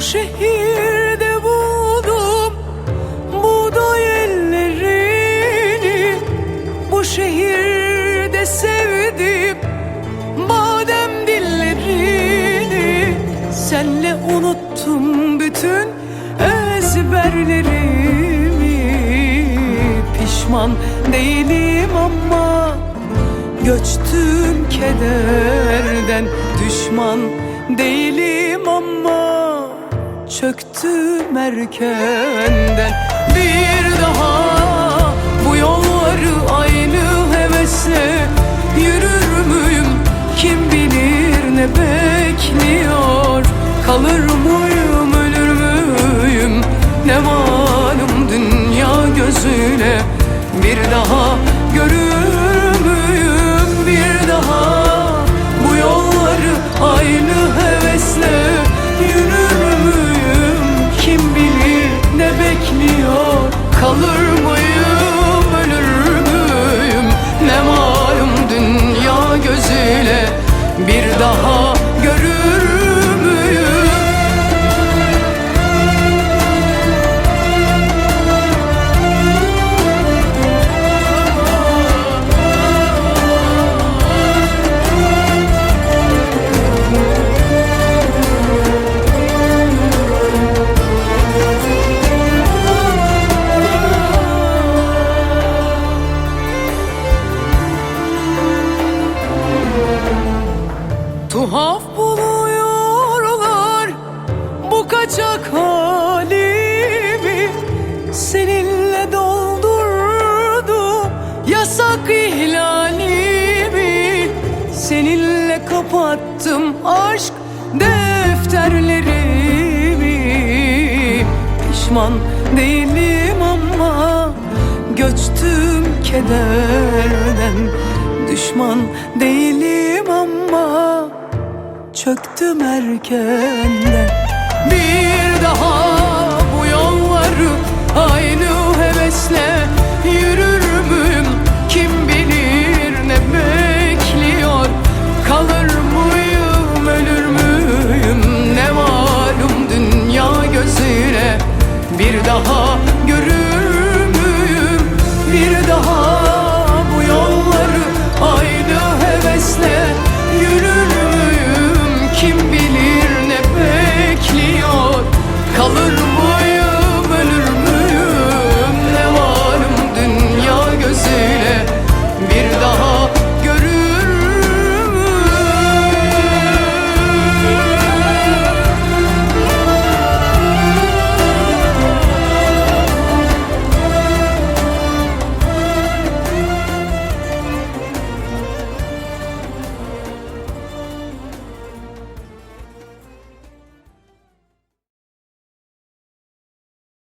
Bu şehirde buldum buğday ellerini. Bu şehirde sevdim badem dillerini. Senle unuttum bütün ezberlerimi. Pişman değilim ama Göçtüm kederden. Düşman değilim ama Çöktüm erkenden. Bir daha bu yolları aynı hevesle Yürür müyüm? Kim bilir ne bekliyor? Kalır mıyım ölür müyüm? Ne malum dünya gözüyle Bir daha kaçak halimi Seninle doldurdum yasak ihlalimi Seninle kapattım. Aşk defterlerimi. Pişman değilim ama göçtüm kederden. Düşman değilim ama çöktüm erkenden bir daha bu yolları aynı hevesle yürür müyüm? Kim bilir ne bekliyor? Kalır mıyım ölür müyüm? Ne malum dünya gözüyle bir daha görür